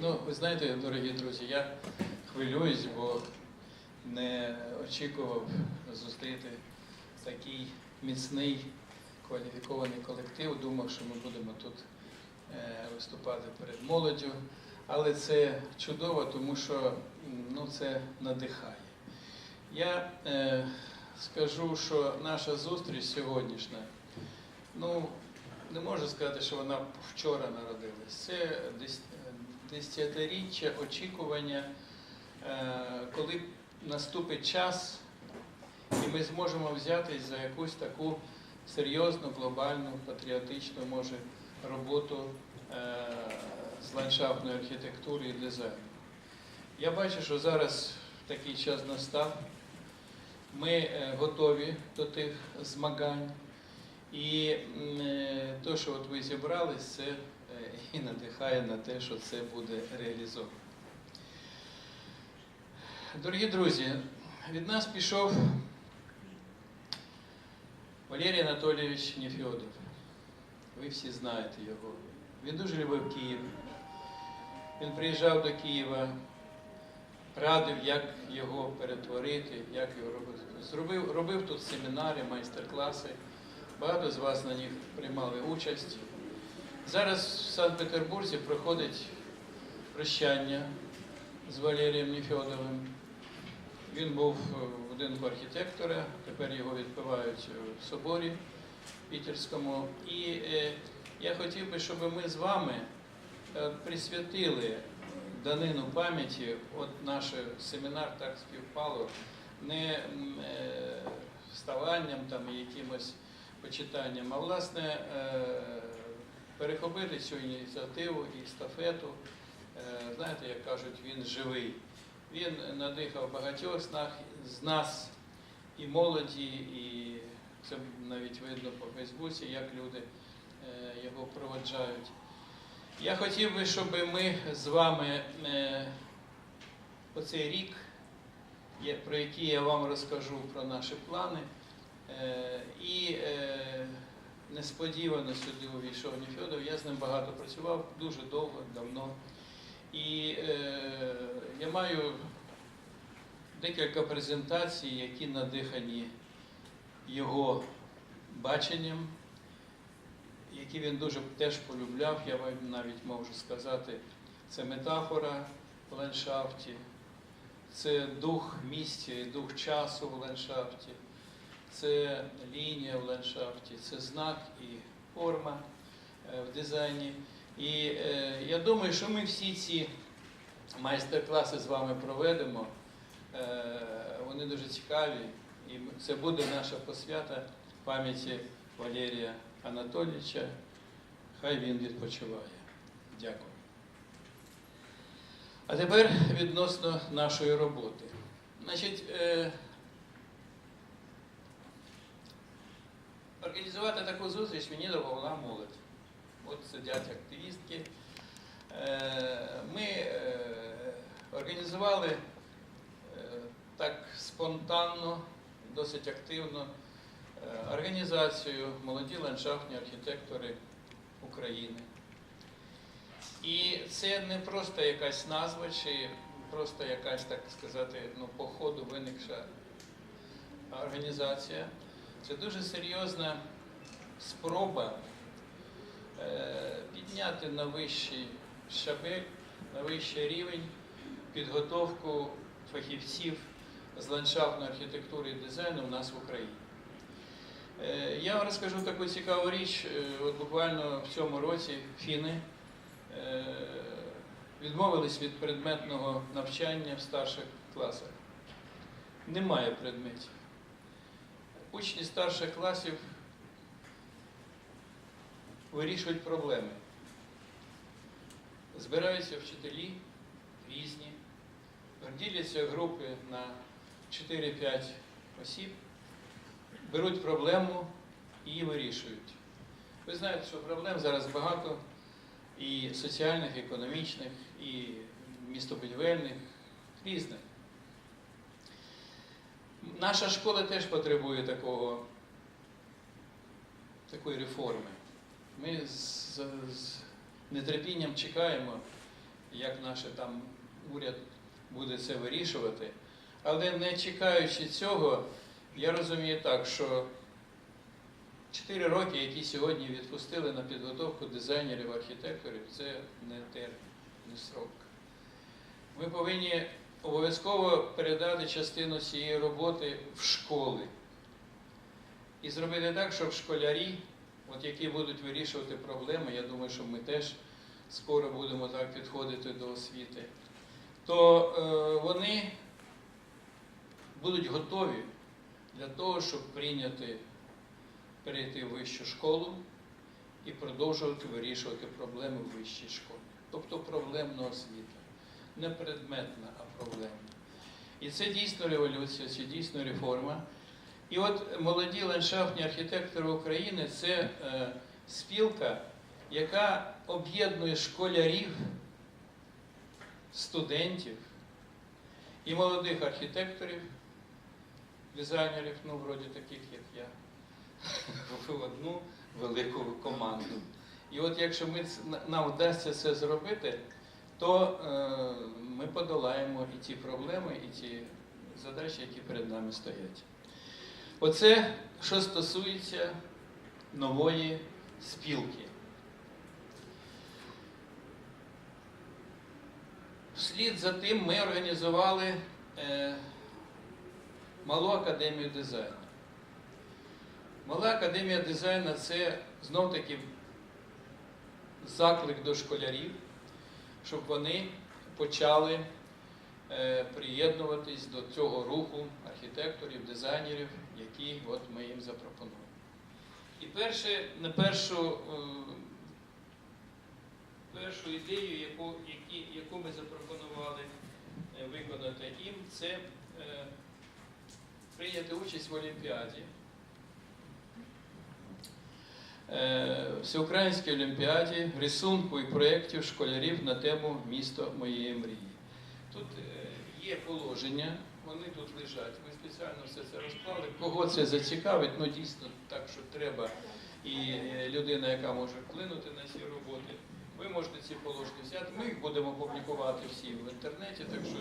Ну, ви знаєте, дорогі друзі, я хвилююсь, бо не очікував зустріти такий міцний кваліфікований колектив. Думав, що ми будемо тут е, виступати перед молоддю. Але це чудово, тому що ну, це надихає. Я е, скажу, що наша зустріч сьогоднішня, ну, не можу сказати, що вона вчора народилась. Це десятиріччя очікування, е, коли наступить час, і ми зможемо взятись за якусь таку серйозну, глобальну, патріотичну, може, роботу е, з ландшафтної архітектури і дизайну. Я бачу, що зараз такий час настав. Ми е, готові до тих змагань. І те, що от ви зібрались, це е, і надихає на те, що це буде реалізовано. Дорогі друзі, від нас пішов Валерій Анатолійович Нефьодов. Ви всі знаєте його. Він дуже любив Київ. Він приїжджав до Києва, радив, як його перетворити, як його робити. Зробив, робив тут семінари, майстер-класи. Багато з вас на них приймали участь. Зараз в Санкт-Петербурзі проходить прощання з Валерієм Нефьодовим. Він був в будинку архітектора, тепер його відпивають в соборі Пітерському. І е, я хотів би, щоб ми з вами е, присвятили данину пам'яті, от наш семінар так співпало, не е, вставанням там якимось почитанням, а власне е, перехопити цю ініціативу і естафету. Е, Знаєте, як кажуть, він живий. Він надихав багатьох з нас- і молоді, і це навіть видно по Фейсбуці, як люди е, його проводжають. Я хотів би, щоб ми з вами оцей рік, про який я вам розкажу про наші плани, і е, несподівано сюди увійшов Нефьодов. Я з ним багато працював, дуже довго, давно. І е, я маю декілька презентацій, які надихані його баченням, які він дуже теж полюбляв, я вам навіть можу сказати, це метафора в ландшафті, це дух місця і дух часу в ландшафті, це лінія в ландшафті, це знак і форма е, в дизайні. І е, я думаю, що ми всі ці майстер-класи з вами проведемо. Е, вони дуже цікаві, і це буде наша посвята пам'яті Валерія Анатолійовича. Хай він відпочиває. Дякую. А тепер відносно нашої роботи. Значить, е, організувати таку зустріч мені допомогла молодь. От сидять активістки. Е, Ми е, організували е, так спонтанно, досить активно організацію молоді ландшафтні архітектори України. І це не просто якась назва чи просто якась, так сказати, ну, по ходу виникша організація. Це дуже серйозна спроба е, підняти на вищий щабель, на вищий рівень підготовку фахівців з ландшафтної архітектури і дизайну у нас в Україні. Е, Я вам розкажу таку цікаву річ. Е, От буквально в цьому році фіни відмовились від предметного навчання в старших класах. Немає предметів. Учні старших класів вирішують проблеми. Збираються вчителі різні, діляться групи на 4-5 осіб, беруть проблему і її вирішують. Ви знаєте, що проблем зараз багато і соціальних, і економічних, і містобудівельних, різних. Наша школа теж потребує такого, такої реформи. Ми з, з нетерпінням чекаємо як наш там уряд буде це вирішувати. Але не чекаючи цього, я розумію так, що 4 роки, які сьогодні відпустили на підготовку дизайнерів, архітекторів, це не термін, не срок. Ми повинні обов'язково передати частину цієї роботи в школи. І зробити так, щоб школярі, от які будуть вирішувати проблеми, я думаю, що ми теж скоро будемо так підходити до освіти, то е, вони будуть готові для того, щоб прийняти, перейти в вищу школу і продовжувати вирішувати проблеми в вищій школі. Тобто проблемна освіта. Не предметна, а проблемна. І це дійсно революція, це дійсно реформа. І от молоді ландшафтні архітектори України це е, спілка, яка об'єднує школярів, студентів і молодих архітекторів, дизайнерів, ну, вроді таких, як я, в одну велику команду. І от якщо ми, нам вдасться це зробити, то е, ми подолаємо і ті проблеми, і ті задачі, які перед нами стоять. Оце що стосується нової спілки. Вслід за тим ми організували е, малу академію дизайну. Мала академія дизайну це знов-таки заклик до школярів, щоб вони почали е, приєднуватись до цього руху архітекторів, дизайнерів, які от ми їм запропонуємо. І перше, на першу, е, першу ідею, яку, які, яку ми запропонували е, виконати їм, це прийняти участь в Олімпіаді. Е, Всеукраїнській олімпіаді рисунку і проєктів школярів на тему Місто моєї мрії. Тут е, є положення, вони тут лежать. Ми спеціально все це розклали. Кого це зацікавить, ну дійсно так, що треба. І е, людина, яка може вплинути на ці роботи, ви можете ці положення взяти. Ми їх будемо публікувати всі в інтернеті, так що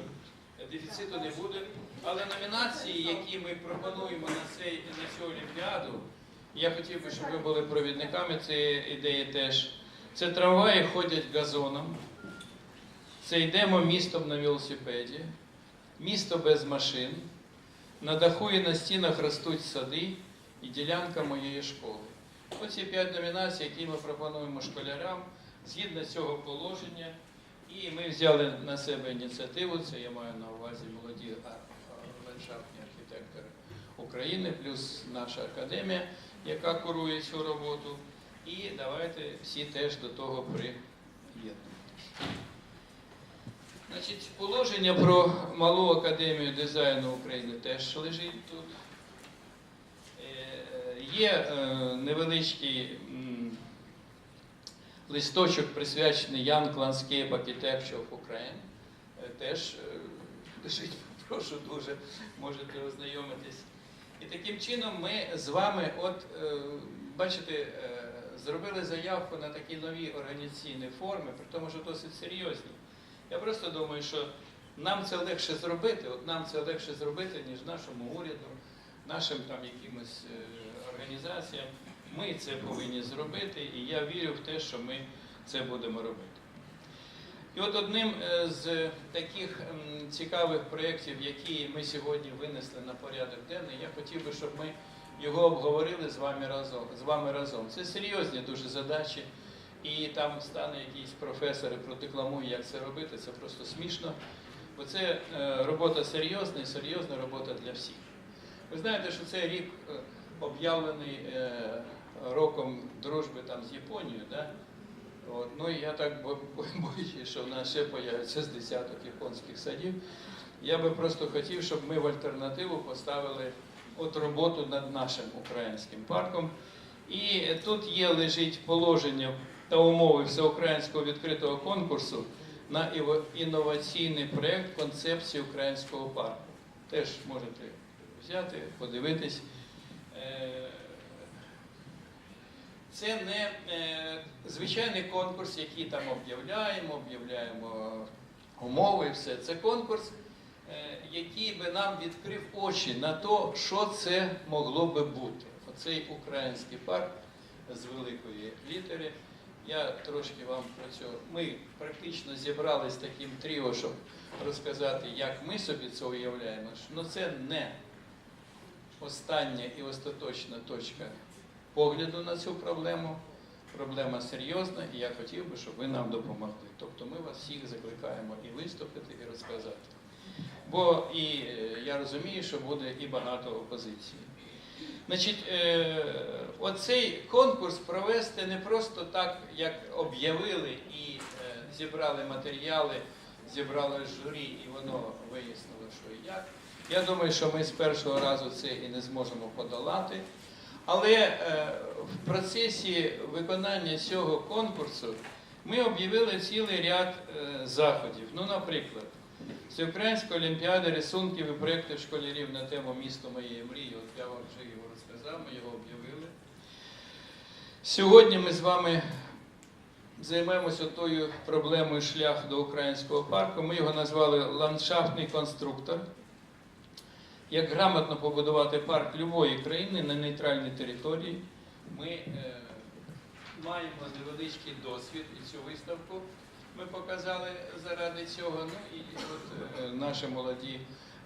дефіциту не буде. Але номінації, які ми пропонуємо на, цей, на цю олімпіаду, я хотів би, щоб ви були провідниками цієї ідеї теж. Це трамваї ходять газоном. Це йдемо містом на велосипеді, місто без машин. На даху і на стінах ростуть сади і ділянка моєї школи. Оці п'ять номінацій, які ми пропонуємо школярам згідно цього положення. І ми взяли на себе ініціативу, це я маю на увазі молоді ландшафтні архітектори України, плюс наша академія, яка курує цю роботу. І давайте всі теж до того приєднуємося. Положення про малу академію дизайну України теж лежить тут. Е, Є е, невеличкий листочок, присвячений Young Landscape Architecture of Ukraine. Е, Теж лежить, прошу дуже, можете ознайомитись. І таким чином ми з вами, от е, бачите, е, зробили заявку на такі нові організаційні форми, при тому, що досить серйозні. Я просто думаю, що нам це легше зробити, от нам це легше зробити, ніж нашому уряду, нашим там якимось е, організаціям. Ми це повинні зробити, і я вірю в те, що ми це будемо робити. І от одним е, з таких цікавих проєктів, які ми сьогодні винесли на порядок денний, я хотів би, щоб ми його обговорили з вами разом. З вами разом. Це серйозні дуже задачі, і там стане якийсь професор і продекламує, як це робити. Це просто смішно. Бо це е, робота серйозна і серйозна робота для всіх. Ви знаєте, що цей рік е, об'явлений е, роком дружби там з Японією. Да? От, ну я так бо- бо- боюсь, що в нас ще появиться з десяток японських садів. Я би просто хотів, щоб ми в альтернативу поставили от роботу над нашим українським парком. І тут є лежить положення та умови всеукраїнського відкритого конкурсу на інноваційний проєкт концепції українського парку. Теж можете взяти, подивитись. Це не е, звичайний конкурс, який там об'являємо, об'являємо умови, все. Це конкурс, е, який би нам відкрив очі на те, що це могло би бути. Оцей український парк з великої літери. Я трошки вам про це. Ми практично зібрались таким тріо, щоб розказати, як ми собі це уявляємо. Ну це не остання і остаточна точка погляду на цю проблему. Проблема серйозна, і я хотів би, щоб ви нам допомогли. Тобто ми вас всіх закликаємо і виступити, і розказати. Бо і е, я розумію, що буде і багато опозиції. Значить, е, оцей конкурс провести не просто так, як об'явили і е, зібрали матеріали, зібрали журі, і воно вияснило, що і як. Я думаю, що ми з першого разу це і не зможемо подолати. Але е, в процесі виконання цього конкурсу ми об'явили цілий ряд е, заходів. Ну, наприклад, Всеукраїнська олімпіада рисунків і проєктів школярів на тему місто моєї мрії. От я вам вже його розказав, ми його об'явили. Сьогодні ми з вами займемося тою проблемою шлях до українського парку. Ми його назвали ландшафтний конструктор. Як грамотно побудувати парк любої країни на нейтральній території. Ми е, маємо невеличкий досвід і цю виставку ми показали заради цього. Ну і от е, наші молоді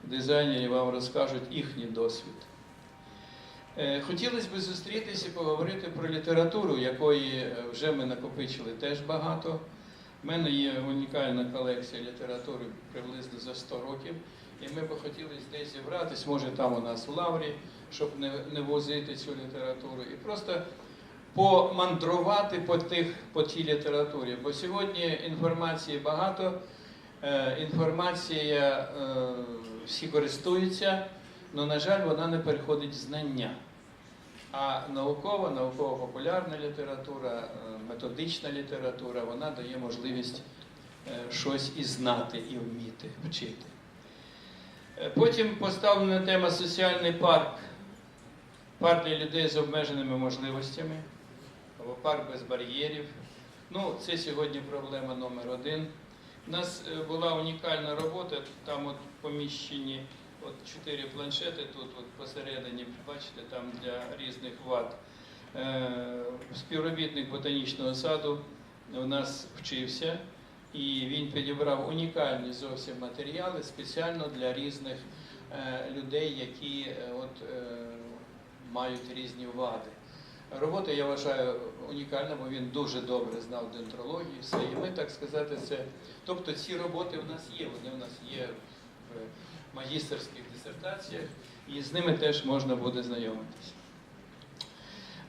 дизайнери вам розкажуть їхній досвід. Е, Хотілося б зустрітися і поговорити про літературу, якої е, вже ми накопичили теж багато. У мене є унікальна колекція літератури приблизно за 100 років. І ми б хотіли десь зібратись, може там у нас в лаврі, щоб не, не возити цю літературу. І просто помандрувати по, тих, по тій літературі. Бо сьогодні інформації багато, е, інформація е, всі користуються, але, на жаль, вона не переходить знання. А наукова, науково-популярна література, е, методична література, вона дає можливість е, щось і знати, і вміти вчити. Е, Потім поставлена тема соціальний парк. Парк для людей з обмеженими можливостями, або парк без бар'єрів. Ну, це сьогодні проблема номер один. У нас була унікальна робота, там от поміщені от чотири планшети, тут от посередині, бачите, там для різних вад. Е, Співробітник ботанічного саду у нас вчився, і він підібрав унікальні зовсім матеріали спеціально для різних е, людей, які е, от, мають різні вади. Робота, я вважаю, унікальна, бо він дуже добре знав дентрологію, все. І ми, так сказати, це. Тобто ці роботи в нас є, вони в нас є в магістерських дисертаціях, і з ними теж можна буде знайомитися.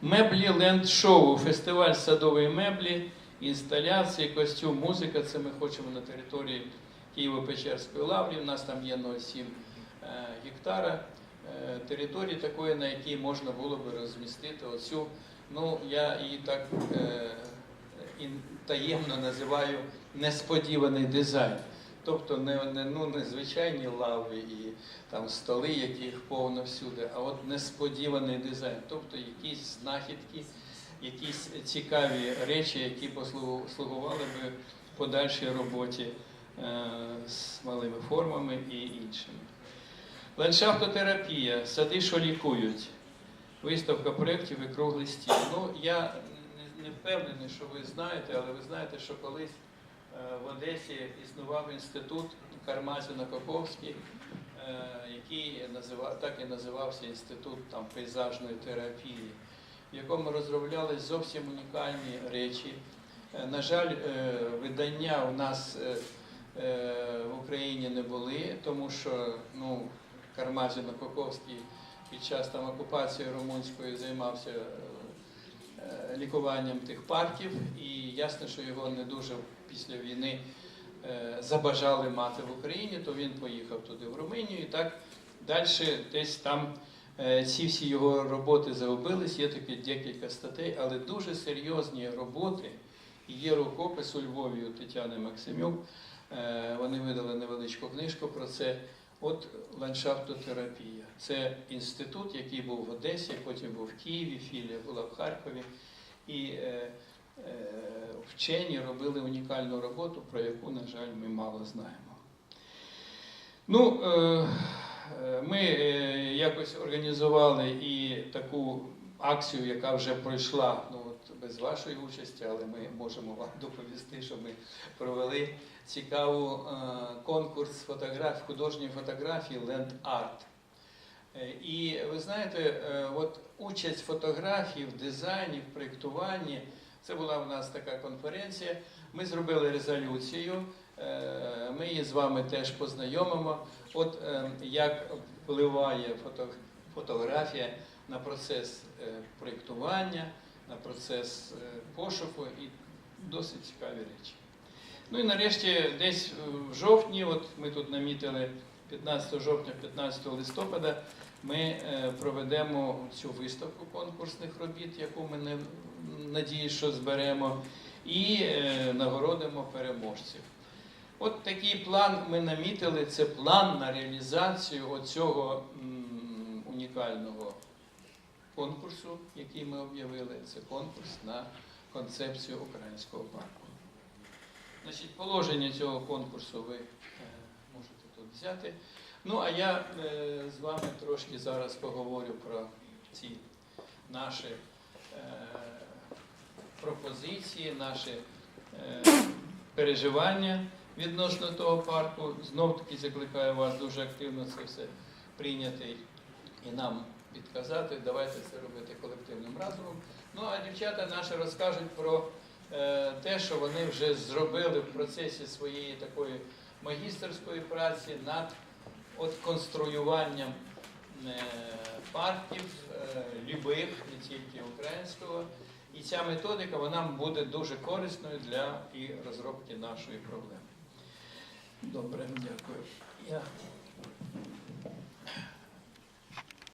Меблі ленд шоу, фестиваль садової меблі, інсталяції, костюм, музика. Це ми хочемо на території Києво-Печерської лаврі. У нас там є 0,7 е, гектара е, території такої, на якій можна було би розмістити оцю, ну я її так е, таємно називаю несподіваний дизайн. Тобто не, не, ну, не звичайні лави і там столи, яких повно всюди, а от несподіваний дизайн. Тобто якісь знахідки, якісь цікаві речі, які послугу- слугували би подальшій роботі е, з малими формами і іншими. Ландшафтотерапія, сади, що лікують, виставка проєктів і круглий стіл. Ну, я не, не впевнений, що ви знаєте, але ви знаєте, що колись в Одесі існував інститут Кармазіна Коповський, е, який так і називався інститут там, пейзажної терапії, в якому розроблялись зовсім унікальні речі. Е, На жаль, е, видання у нас в Україні не були, тому що ну, Кармазін Коковський під час там, окупації румунської займався лікуванням тих парків, і ясно, що його не дуже після війни е, забажали мати в Україні, то він поїхав туди в Румунію і так далі десь там е, ці всі його роботи загубились, є такі декілька статей, але дуже серйозні роботи. Є рукопис у Львові у Тетяни Максимюк. Е, Вони видали невеличку книжку про це. От ландшафтотерапія. Це інститут, який був в Одесі, потім був в Києві, філія була в Харкові. і е, е, вчені робили унікальну роботу, про яку, на жаль, ми мало знаємо. Ну, е, ми е, якось організували і таку акцію, яка вже пройшла, ну без вашої участі, але ми можемо вам доповісти, що ми провели цікаву е, конкурс фотограф, художньої фотографії. Е, І ви знаєте, е, от участь фотографії в дизайні, в проєктуванні, це була в нас така конференція. Ми зробили резолюцію. е, Ми її з вами теж познайомимо. От як впливає фото, фотографія на процес проєктування, на процес е, пошуку і досить цікаві речі. Ну і нарешті, десь е, в жовтні, от ми тут намітили 15 жовтня, 15 листопада, ми е, проведемо цю виставку конкурсних робіт, яку ми не надіюсь, що зберемо, і нагородимо переможців. От такий план ми намітили. Це план на реалізацію оцього унікального конкурсу, який ми об'явили. Це конкурс на концепцію українського парку. Значить, положення цього конкурсу ви е, можете тут взяти. Ну, а я е, з вами трошки зараз поговорю про ці наші е, пропозиції, наші переживання відносно того парку. Знов таки закликаю вас дуже активно це все прийняти і нам підказати. Давайте це робити колективним разумом. Ну а дівчата наші розкажуть про е, те, що вони вже зробили в процесі своєї такої магістерської праці над от конструюванням е, парків е, любих, не тільки українського. І ця методика вона буде дуже корисною для і розробки нашої проблеми. Добре, дякую. Я